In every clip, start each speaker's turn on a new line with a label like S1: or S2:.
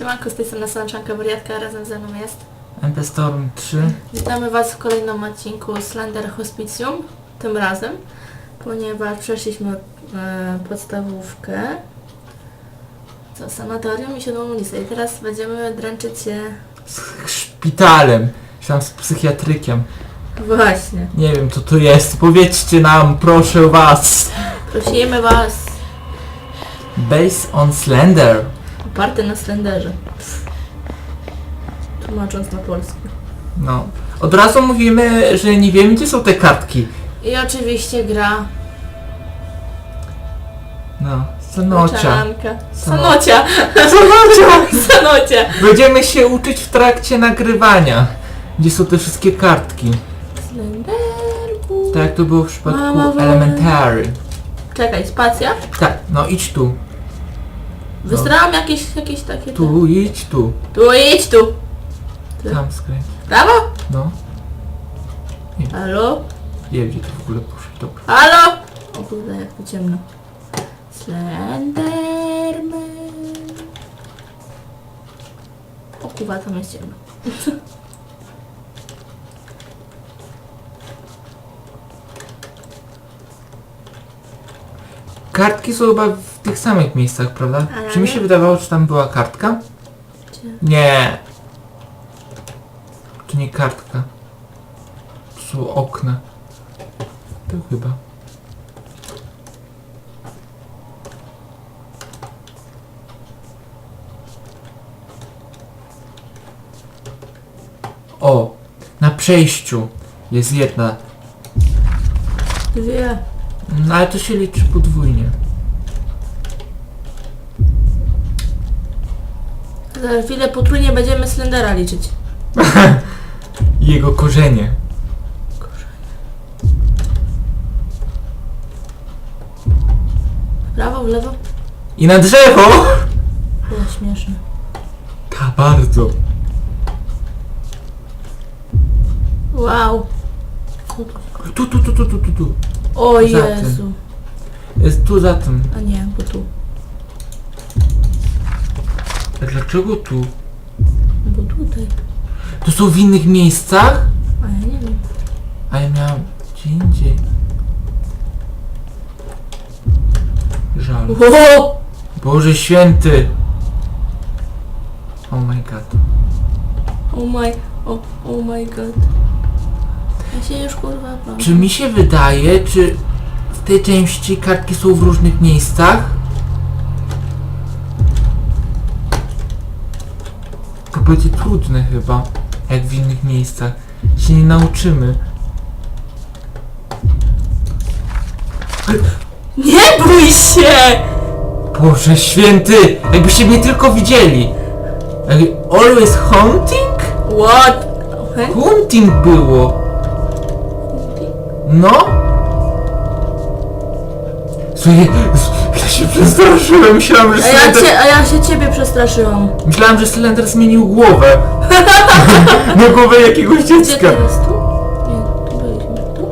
S1: Siemanko, z tej strony Sączanka Wariatka, razem ze mną jest.
S2: MP Storm 3.
S1: Witamy Was w kolejnym odcinku Slender Hospicjum, tym razem, ponieważ przeszliśmy e, podstawówkę, co, sanatorium i siódmą ulicę i teraz będziemy dręczyć się
S2: Z szpitalem. Czy tam z psychiatrykiem.
S1: właśnie.
S2: Nie wiem co to jest. Powiedzcie nam, proszę was.
S1: Prosimy Was,
S2: Based on Slender.
S1: Oparty na Slenderze. Tłumacząc na polski.
S2: No. Od razu mówimy, że nie wiemy gdzie są te kartki.
S1: I oczywiście gra
S2: No. Sanocia.
S1: Czanka.
S2: Sano-
S1: Sanocia!
S2: Sanocia!
S1: Sanocia!
S2: Będziemy się uczyć w trakcie nagrywania. Gdzie są te wszystkie kartki.
S1: Slenderku.
S2: Tak jak to było w przypadku
S1: Mama.
S2: Elementary.
S1: Czekaj, spacja?
S2: Tak, no idź tu.
S1: Wystrałam jakieś, jakieś takie...
S2: Tu, idź tu.
S1: Tu, idź tu! Tu.
S2: Tam skręć.
S1: Prawo?
S2: No.
S1: Halo?
S2: Nie wiem gdzie to w ogóle poszło. Dobra.
S1: Halo? O kurde, jak tu ciemno. Slenderman. O kurwa, tam jest ciemno.
S2: Kartki są chyba w tych samych miejscach, prawda?
S1: Ale
S2: Czy mi się wydawało, że tam była kartka?
S1: Gdzie?
S2: Nie. To nie kartka. To są okna. To chyba. O! Na przejściu jest jedna.
S1: Dwie.
S2: No ale to się liczy podwójnie.
S1: Za chwilę potrójnie będziemy Slendera liczyć.
S2: Jego korzenie.
S1: W prawo, w lewo?
S2: I na drzewo!
S1: Było śmieszne.
S2: Ta bardzo.
S1: Wow.
S2: Tu, tu, tu, tu, tu, tu, tu.
S1: O
S2: Za tym.
S1: Jezu.
S2: Jest tu za tym.
S1: A nie, bo tu.
S2: A dlaczego tu?
S1: Bo tutaj.
S2: To są w innych miejscach?
S1: A ja nie wiem.
S2: A ja miałam gdzie indziej. Żal.
S1: O!
S2: Boże święty! Oh my god.
S1: Oh my, oh, oh my god. Ja się już kurwa bałam.
S2: Czy mi się wydaje, czy w tej części kartki są w różnych miejscach? Będzie trudne chyba, jak w innych miejscach. Się nie nauczymy.
S1: Nie bój się!
S2: Boże święty! Jakbyście mnie tylko widzieli! Ej, Always hunting?
S1: What? Okay.
S2: Hunting było! No? Słuchaj, się przestraszyłem, myślałem, że
S1: A ja,
S2: Slender...
S1: cię, a ja się ciebie przestraszyłam.
S2: Myślałem, że Slender zmienił głowę. Na głowę jakiegoś
S1: Gdzie
S2: dziecka.
S1: jest? Tu? Nie, tu byliśmy. Tu?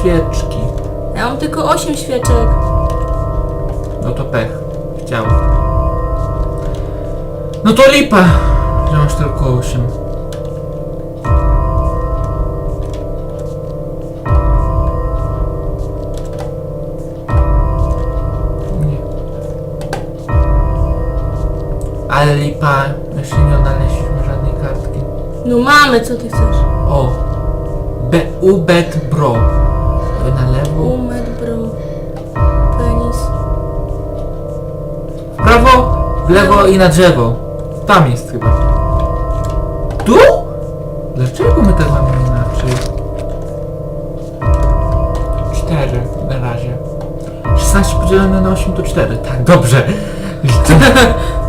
S2: Świeczki.
S1: Ja mam tylko 8 świeczek.
S2: No to pech. Chciałem. No to lipa, że masz tylko 8. Ale lipa, jeszcze nie odnaleźliśmy żadnej kartki.
S1: No mamy, co ty chcesz?
S2: O! Be Ubet Bro. Na lewo.
S1: Umed, bro. Penis.
S2: W prawo, w lewo i na drzewo. Tam jest chyba. Tu? Dlaczego my tak mamy inaczej? Cztery na razie. 16 podzielone na 8 to 4. Tak, dobrze.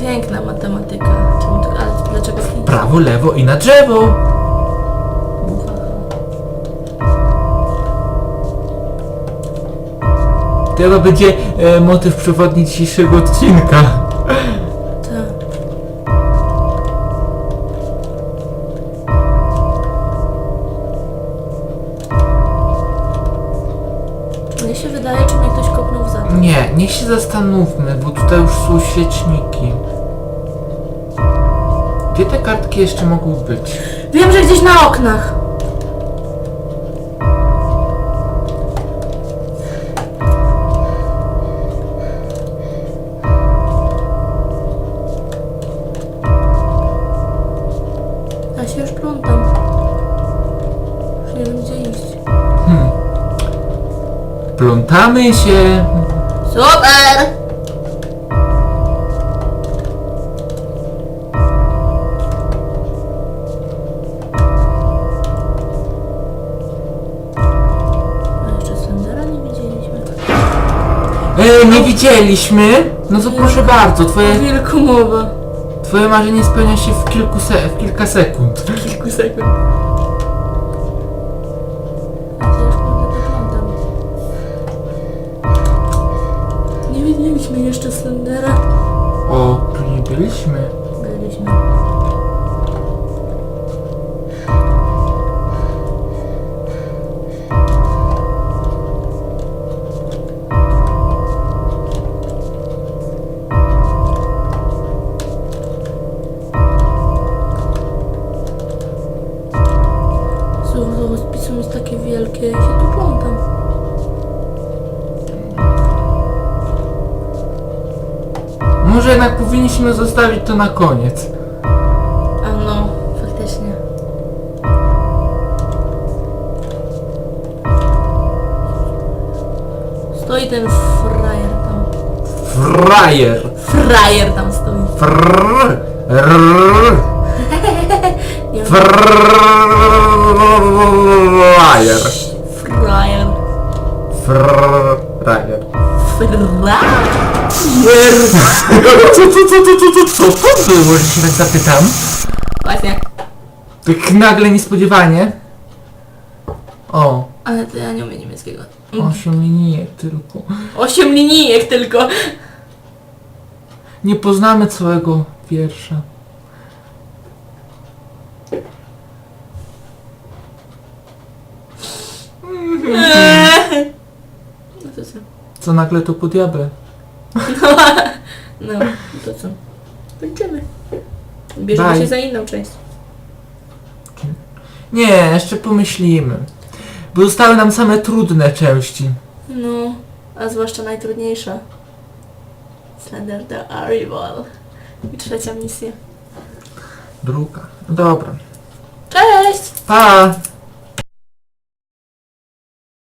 S1: Piękna matematyka. Czemu to, ale dlaczego piękna?
S2: Prawo, lewo i na drzewo. To chyba będzie e, motyw przewodni dzisiejszego odcinka.
S1: Tak. Mnie się wydaje, czy mnie kopnął w zad.
S2: Nie, niech się zastanówmy, bo tutaj już są świeczniki. Gdzie te kartki jeszcze mogą być?
S1: Wiem, że gdzieś na oknach.
S2: Plątamy się.
S1: Super! A jeszcze Slendera nie widzieliśmy.
S2: E, nie widzieliśmy? No to proszę bardzo, twoje,
S1: Wilku mowa.
S2: twoje marzenie spełnia się w, kilku se, w kilka sekund.
S1: Kilku sekund.
S2: Tu Może jednak powinniśmy zostawić to na koniec.
S1: A no, faktycznie. Stoi ten frajer tam.
S2: Frajer.
S1: Frajer tam stoi.
S2: Frrr. Rrr.
S1: Nie wiem,
S2: Frajer.
S1: frajer.
S2: Frajer. Co, co, co, co, co, co, co to było, że się tak zapytam?
S1: Właśnie.
S2: Tak nagle niespodziewanie. O,
S1: Ale to ja nie umiem niemieckiego.
S2: osiem linijek tylko.
S1: Osiem linijek tylko.
S2: Nie poznamy całego wiersza. Co nagle to po diable?
S1: No, to co? Kończymy. Bierzemy
S2: Bye.
S1: się za inną część.
S2: Nie, jeszcze pomyślimy. Bo zostały nam same trudne części.
S1: No, a zwłaszcza najtrudniejsza. Slender the Arrival. I trzecia misja.
S2: Druga. Dobra.
S1: Cześć!
S2: Pa!